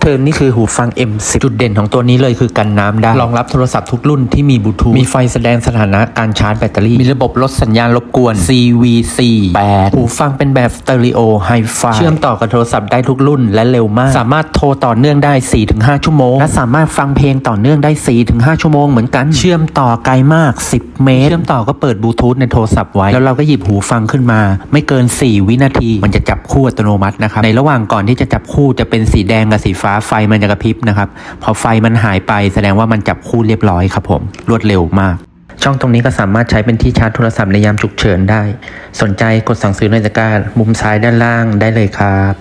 เทิร์นนี่คือหูฟัง M10 จุดเด่นของตัวนี้เลยคือกันน้ำได้ รองรับโทรศัพท์ทุกรุ่นที่มีบลูทูธ มีไฟแสดงสถานะการชาร์จแบตเตอรี่ มีระบบลดสัญญาณรบกวน CVC 8หูฟังเป็นแบบสเตอริโอไฮไฟเชื่อมต่อกับโทรศัพท์ได้ทุกรุ่นและเร็วมาก สามารถโทรต่อเนื่องได้ 4-5 ชั่วโมง และสามารถฟังเพลงต่อเนื่องได้ 4-5 ชั่วโมงเหมือนกัน เชื่อมต่อไกลมาก 10 เมตร เชื่อมต่อก็เปิดบลูทูธในโทรศัพท์ไว้ แล้วเราก็หยิบหูฟังขึ้นมา ไม่เกิน 4 วินาที มันจะจับคู่อัตโนมัตินะครับ ในระหว่างก่อนที่จะจับคู่จะเป็นสีแดงกับสีฟ้าไฟมันจะกระพริบนะครับ พอไฟมันหายไปแสดงว่ามันจับคู่เรียบร้อยครับผม รวดเร็วมาก ช่องตรงนี้ก็สามารถใช้เป็นที่ชาร์จโทรศัพท์ในยามฉุกเฉินได้ สนใจกดสั่งซื้อในตะกร้ามุมซ้ายด้านล่างได้เลยครับ